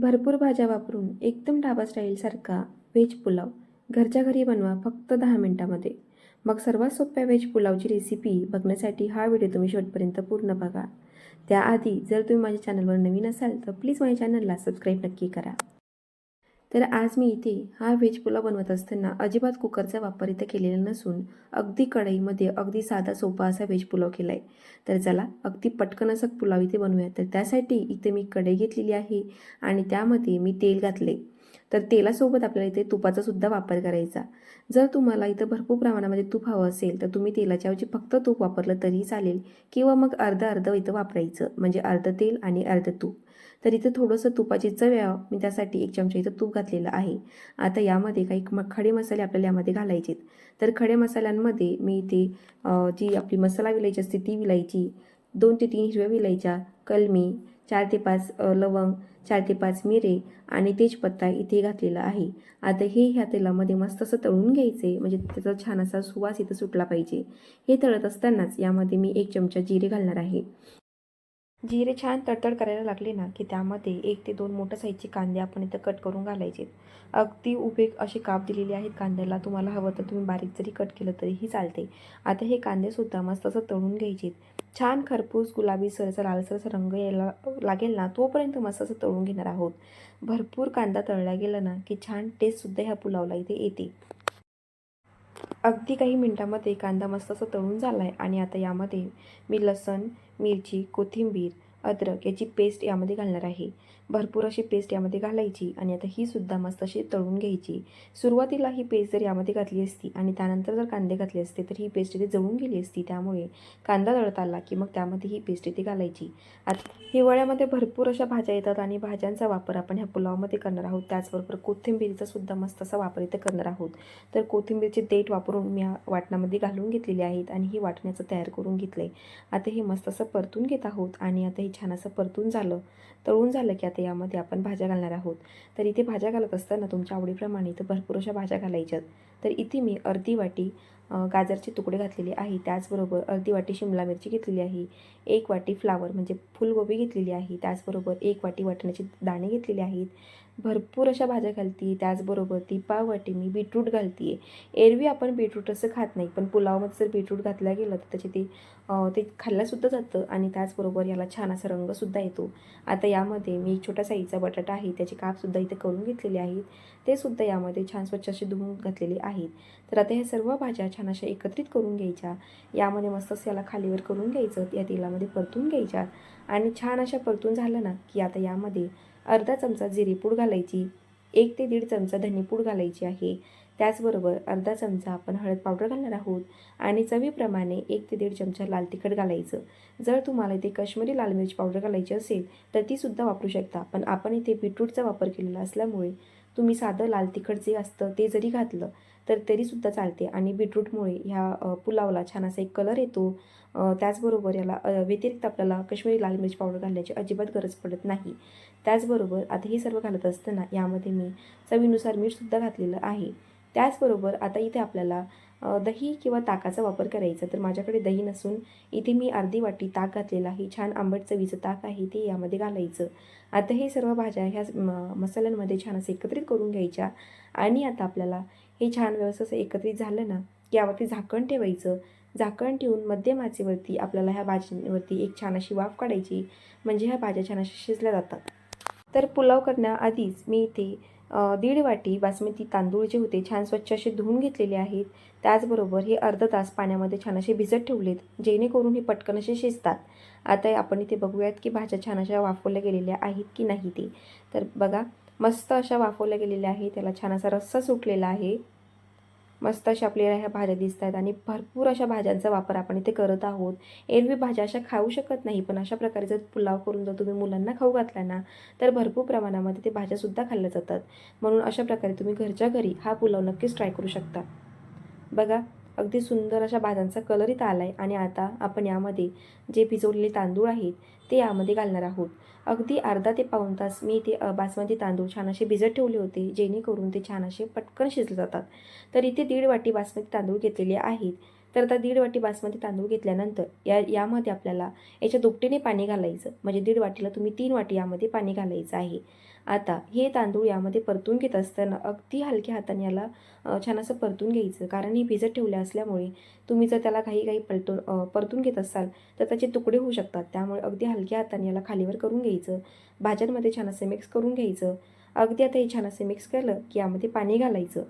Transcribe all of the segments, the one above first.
भरपूर भाज्या वापरून एकदम ढाबा स्टाईलसारखा व्हेज पुलाव घरच्या घरी बनवा फक्त दहा मिनटामध्ये. मग सर्वात सोप्या व्हेज पुलावची रेसिपी बघण्यासाठी हा व्हिडिओ तुम्ही शेवटपर्यंत पूर्ण बघा. त्याआधी जर तुम्ही माझ्या चॅनलवर नवीन असाल तर प्लीज माझ्या चॅनलला सबस्क्राईब नक्की करा. तर आज मी इथे हा व्हेज पुलाव बनवत असताना अजिबात कुकरचा वापर इथे केलेला नसून अगदी कढईमध्ये अगदी साधा सोपा असा व्हेज पुलाव केला आहे तर चला अगदी पटकन असा पुलाव इथे बनवूया तर त्यासाठी इथे मी कढई घेतलेली आहे आणि त्यामध्ये मी तेल घातले तर तेलासोबत आपल्याला इथे तुपाचा सुद्धा वापर करायचा. जर तुम्हाला इथं भरपूर प्रमाणामध्ये तूप हवं असेल तर तुम्ही तेलाच्या ऐवजी फक्त तूप वापरलं तरी चालेल किंवा मग अर्ध अर्ध इथं वापरायचं. म्हणजे अर्ध तेल आणि अर्ध तूप. तर इथं थोडंसं तुपाची चव यावं. मी त्यासाठी एक चमचा इथं तूप घातलेलं आहे. आता यामध्ये काही म खडे मसाले आपल्याला यामध्ये घालायचे तर खडे मसाल्यांमध्ये मी इथे जी आपली मसाला विलायची असते ती विलायची. दोन ते तीन हिरव्या विलायच्या कलमी चार ते पाच लवंग चार ते पाच मिरे आणि तेजपत्ता इथे घातलेला आहे. आता हे ह्या तेलामध्ये मस्त असं तळून घ्यायचे. म्हणजे त्याचा छान असा सुवास इथं सुटला पाहिजे. हे तळत असतानाच यामध्ये मी एक चमचा जिरे घालणार आहे. जिरे छान तडतड करायला लागले ना की त्यामध्ये एक ते दोन मोठ्या साईजचे कांदे आपण इथं कट करून घालायचे. अगदी उभे असे काप दिलेले आहेत कांद्याला तुम्हाला हवं तर तुम्ही बारीक जरी कट केलं तरीही चालते आता हे कांदेसुद्धा मस्त असं तळून घ्यायचे. छान खरपूस गुलाबी सरचा लालसरचा रंग यायला लागेल ना तोपर्यंत मस्त असं तळून घेणार आहोत. भरपूर कांदा तळला गेला ना की छान टेस्टसुद्धा ह्या पुलावला इथे येते. अगदी काही मिनटामध्ये कांदा मस्त असं तळून झाला आहे आणि आता यामध्ये मी लसण मिरची कोथिंबीर अद्रक याची पेस्ट यामध्ये घालणार आहे. भरपूर अशी पेस्ट यामध्ये घालायची आणि आता ही सुद्धा मस्त अशी तळून घ्यायची. सुरुवातीला ही पेस्ट जर यामध्ये घातली असती आणि त्यानंतर जर कांदे घातले असते तर ही पेस्ट इथे जळून गेली असती. त्यामुळे कांदा तळत आला की मग त्यामध्ये ही पेस्ट इथे घालायची. आता हिवाळ्यामध्ये भरपूर अशा भाज्या येतात आणि भाज्यांचा वापर आपण ह्या पुलावमध्ये करणार आहोत. त्याचबरोबर कोथिंबीरीचा सुद्धा मस्त असा वापर इथे करणार आहोत. तर कोथिंबीरचे देठ वापरून मी या वाटणामध्ये घालून घेतलेली आहेत आणि ही वाटण्याचं तयार करून घेतलं आहे आता हे मस्त असं परतून घेत आहोत आणि आता हे छान असं परतून झालं तळून झालं की आता यामध्ये आपण भाज्या घालणार आहोत. तर इथे भाज्या घालत असताना तुमच्या आवडीप्रमाणे इथं भरपूर अशा भाज्या घालायच्यात. तर इथे मी अर्धी वाटी गाजरचे तुकडे घातलेले आहे. त्याचबरोबर अर्धी वाटी शिमला मिरची घेतलेली आहे. एक वाटी फ्लावर म्हणजे फुलगोबी घेतलेली आहे. त्याचबरोबर एक वाटी वाटण्याचे दाणे घेतलेले आहेत. भरपूर अशा भाज्या घालते त्याचबरोबर ती पाववाटी मी बीटरूट घालते एरवी आपण बीटरूट असं खात नाही पण पुलावमध्ये जर बीटरूट घातलं गेलं तर त्याचे ते ते खाल्ल्यासुद्धा जातं आणि त्याचबरोबर याला छान असा रंगसुद्धा येतो. आता यामध्ये मी एक छोटा साईजचा बटाटा आहे त्याचे कापसुद्धा इथे करून घेतलेले आहेत ते सुद्धा यामध्ये छान स्वच्छ असे धुवून घातलेले आहेत. तर आता ह्या सर्व भाज्या छान अशा एकत्रित करून घ्यायच्या. यामध्ये मस्त असं याला खालीवर करून घ्यायचं या तेलामध्ये परतून घ्यायच्या. आणि छान अशा परतून झालं ना की आता यामध्ये अर्धा चमचा जिरेपूड घालायची एक ते दीड चमचा धनेपूड घालायची आहे. त्याचबरोबर अर्धा चमचा आपण हळद पावडर घालणार आहोत आणि चवीप्रमाणे एक ते दीड चमचा लाल तिखट घालायचं. जर तुम्हाला इथे काश्मीरी लाल मिरची पावडर घालायची असेल तर तीसुद्धा वापरू शकता पण आपण इथे बीटरूटचा वापर केलेला असल्यामुळे तुम्ही साधं लाल तिखट जे असतं ते जरी घातलं तर तरीसुद्धा चालते. आणि बीटरूटमुळे ह्या पुलावला छान असा एक कलर येतो. त्याचबरोबर याला व्यतिरिक्त आपल्याला कश्मीरी लाल मिरची पावडर घालण्याची अजिबात गरज पडत नाही. त्याचबरोबर आता हे सर्व घालत असताना यामध्ये मी चवीनुसार मीठसुद्धा घातलेलं आहे. त्याचबरोबर आता इथे आपल्याला दही किंवा ताकाचा वापर करायचा. तर माझ्याकडे दही नसून इथे मी अर्धी वाटी ताक घातलेलं आहे. छान आंबट चवीचं ताक आहे ते यामध्ये घालायचं. आता हे सर्व भाज्या ह्या मसाल्यांमध्ये छान असं एकत्रित करून घ्यायच्या. आणि आता आपल्याला हे छान व्यवस्थित असं एकत्रित झालं ना की यावरती झाकण ठेवायचं. झाकण ठेवून मध्यम आचेवरती आपल्याला ह्या भाज्यांवरती एक छान अशी वाफ काढायची म्हणजे ह्या भाज्या छान अशा शिजल्या जातात. तर पुलाव करण्याआधीच मी इथे दीड वाटी बासमती तांदूळ जे होते छान स्वच्छ असे धुवून घेतलेले आहेत. त्याचबरोबर हे अर्धा तास पाण्यामध्ये छान असे भिजत ठेवलेत जेणेकरून हे पटकन असे शिजतात. आता आपण इथे बघूयात की भाज्या छान अशा वाफवल्या गेलेल्या आहेत की नाही ते. तर बघा मस्त अशा वाफवल्या गेलेल्या आहेत. त्याला छान असा रस्सा सुटलेला आहे. मस्त अशा आपल्याला ह्या भाज्या दिसत आहेत आणि भरपूर अशा भाज्यांचा वापर आपण इथे करत आहोत. एरवी भाज्या अशा खाऊ शकत नाही पण अशा प्रकारे जर पुलाव करून जर तुम्ही मुलांना खाऊ घातला ना तर भरपूर प्रमाणामध्ये ते भाज्यासुद्धा खाल्ल्या जातात. म्हणून अशा प्रकारे तुम्ही घरच्या घरी हा पुलाव नक्कीच ट्राय करू शकता. बघा अगदी सुंदर अशा भाज्यांचा कलर इथं आला आहे आणि आता आपण यामध्ये जे भिजवलेले तांदूळ आहेत ते यामध्ये घालणार आहोत. अगदी अर्धा ते पाऊण तास मी ते बासमती तांदूळ छान असे भिजत ठेवले होते जेणेकरून ते छान असे पटकन शिजले जातात. तर इथे दीड वाटी बासमती तांदूळ घेतलेले आहेत. तर आता दीड वाटी बासमती तांदूळ घेतल्यानंतर या यामध्ये आपल्याला याच्या दुपटीने पाणी घालायचं. म्हणजे दीड वाटीला तुम्ही तीन वाटी यामध्ये पाणी घालायचं आहे. आता हे तांदूळ यामध्ये परतून घेत असताना अगदी हलक्या हाताने याला छान असं परतून घ्यायचं. कारण हे भिजत ठेवले असल्यामुळे तुम्ही जर त्याला काही काही पलटून परतून घेत असाल तर त्याचे तुकडे होऊ शकतात. त्यामुळे अगदी हलक्या हाताने याला खालीवर करून घ्यायचं. भाज्यांमध्ये छान असं मिक्स करून घ्यायचं. अगदी आता हे छान असं मिक्स केलं की यामध्ये पाणी घालायचं.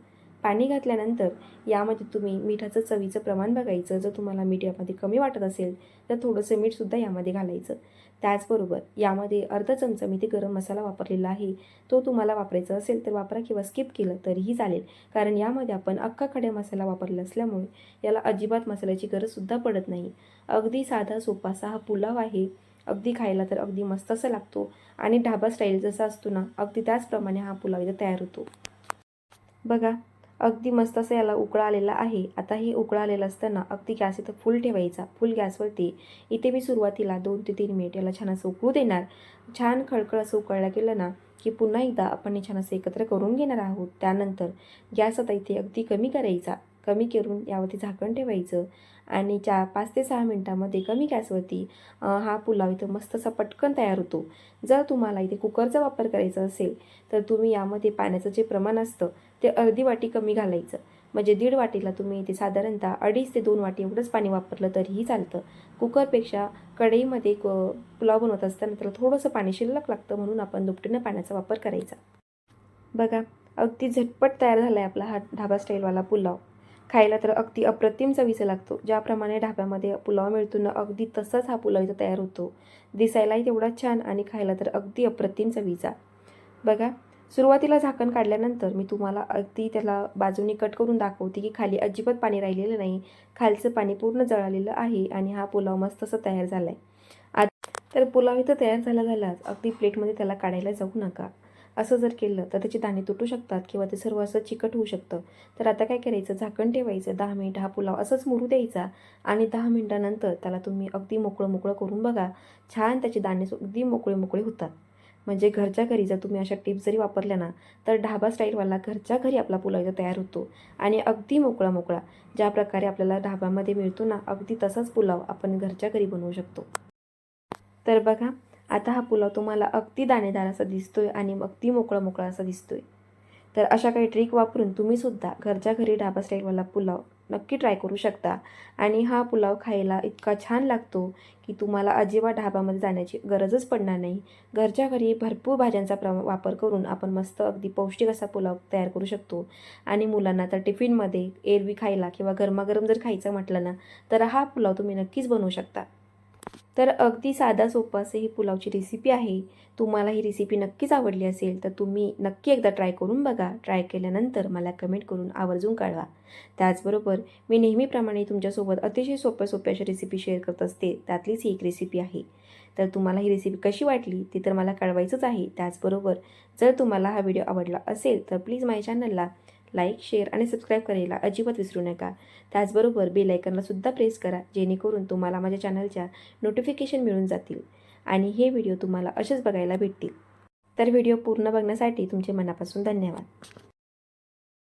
पाणी घातल्यानंतर यामध्ये तुम्ही मिठाचं चवीचं प्रमाण बघायचं. जर तुम्हाला मीठ यामध्ये कमी वाटत असेल तर थोडंसं मीठसुद्धा यामध्ये घालायचं. त्याचबरोबर यामध्ये अर्धा चमचा मी ते गरम मसाला वापरलेला आहे. तो तुम्हाला वापरायचा असेल तर वापरा किंवा स्किप केलं तरीही चालेल. कारण यामध्ये आपण अख्खा खड्या मसाला वापरला असल्यामुळे याला अजिबात मसाल्याची गरजसुद्धा पडत नाही. अगदी साधा सोपासा हा पुलाव आहे. अगदी खायला तर अगदी मस्त असा लागतो. आणि ढाबा स्टाईल जसा असतो ना अगदी त्याचप्रमाणे हा पुलाव इथं तयार होतो. बघा अगदी मस्त असं याला उकळा आलेला आहे. आता हे उकळा आलेलं असताना अगदी गॅस इथं फुल ठेवायचा. फुल गॅसवरती इथे मी सुरुवातीला दोन ते तीन मिनिट याला छान असं उकळू देणार. छान खळखळ असं उकळलं गेलं ना की पुन्हा एकदा आपण हे छान असं एकत्र करून घेणार आहोत. त्यानंतर गॅस आता इथे अगदी कमी करायचा. कमी करून यावरती झाकण ठेवायचं. आणि चार पाच ते सहा मिनटामध्ये कमी गॅसवरती हा पुलाव इथं मस्त असा पटकन तयार होतो. जर तुम्हाला इथे कुकरचा वापर करायचा असेल तर तुम्ही यामध्ये पाण्याचं जे प्रमाण असतं ते अर्धी वाटी कमी घालायचं. म्हणजे दीड वाटीला तुम्ही इथे साधारणतः अडीच ते दोन वाटी एवढंच पाणी वापरलं तरीही चालतं. कुकरपेक्षा कढईमध्ये क पुलाव बनवत असताना त्याला थोडंसं पाणी शिल्लक लागतं म्हणून आपण दुपटीनं पाण्याचा वापर करायचा. बघा अगदी झटपट तयार झाला आहे आपला हा ढाबा स्टाईलवाला पुलाव. खायला तर अगदी अप्रतिम चवीचा लागतो. ज्याप्रमाणे ढाब्यामध्ये पुलाव मिळतो ना अगदी तसाच हा पुलाव इथं तयार होतो. दिसायलाही तेवढा छान आणि खायला तर अगदी अप्रतिम चवीचा. बघा सुरुवातीला झाकण काढल्यानंतर मी तुम्हाला अगदी त्याला बाजूनी कट करून दाखवते की खाली अजिबात पाणी राहिलेलं नाही. खालचं पाणी पूर्ण जळालेलं आहे आणि हा पुलाव मस्त असं तयार झाला आहे तर पुलाव इथं तयार झाला झालाच. अगदी प्लेटमध्ये त्याला काढायला जाऊ नका. असं जर केलं तर त्याचे दाणे तुटू शकतात किंवा ते सर्व असं चिकट होऊ शकतं. तर आता काय करायचं? झाकण ठेवायचं. दहा मिनिट हा पुलाव असंच मुरू द्यायचा आणि दहा मिनिटानंतर त्याला तुम्ही अगदी मोकळं मोकळं करून बघा. छान त्याचे दाणे सु- अगदी मोकळे मोकळे होतात. म्हणजे घरच्या घरी जर तुम्ही अशा टिप्स जरी वापरल्या ना तर ढाबा स्टाईलवाला घरच्या घरी आपला पुलाव इथं तयार होतो आणि अगदी मोकळा मोकळा ज्या प्रकारे आपल्याला ढाब्यामध्ये मिळतो ना अगदी तसाच पुलाव आपण घरच्या घरी बनवू शकतो. तर बघा आता हा पुलाव तुम्हाला अगदी दाणेदार असा दिसतोय आणि अगदी मोकळा मोकळा असा दिसतोय. तर अशा काही ट्रिक वापरून तुम्ही सुद्धा घरच्या घरी ढाबा स्टाईलवाला पुलाव नक्की ट्राय करू शकता. आणि हा पुलाव खायला इतका छान लागतो की तुम्हाला अजिबात ढाबामध्ये जाण्याची गरजच पडणार नाही. घरच्या घरी भरपूर भाज्यांचा प्र वापर करून आपण मस्त अगदी पौष्टिक असा पुलाव तयार करू शकतो. आणि मुलांना तर टिफिनमध्ये एरवी खायला किंवा गरमागरम जर खायचं म्हटलं ना तर हा पुलाव तुम्ही नक्कीच बनवू शकता. तर अगदी साधा सोपं असे ही पुलावची रेसिपी आहे. तुम्हाला ही रेसिपी नक्कीच आवडली असेल तर तुम्ही नक्की एकदा ट्राय करून बघा. ट्राय केल्यानंतर मला कमेंट करून आवर्जून कळवा. त्याचबरोबर मी नेहमीप्रमाणे तुमच्यासोबत अतिशय सोप्या सोप्या अशा रेसिपी शेअर करत असते. त्यातलीच ही एक रेसिपी आहे. तर तुम्हाला ही रेसिपी कशी वाटली ती तर मला कळवायचंच आहे. त्याचबरोबर जर तुम्हाला हा व्हिडिओ आवडला असेल तर प्लीज माझ्या चॅनलला लाईक शेअर आणि सबस्क्राईब करायला अजिबात विसरू नका. त्याचबरोबर बेल आयकनला सुद्धा प्रेस करा जेणेकरून तुम्हाला माझ्या चॅनलच्या नोटिफिकेशन मिळून जातील आणि हे व्हिडिओ तुम्हाला असेच बघायला भेटतील. तर व्हिडिओ पूर्ण बघण्यासाठी तुमचे मनापासून धन्यवाद.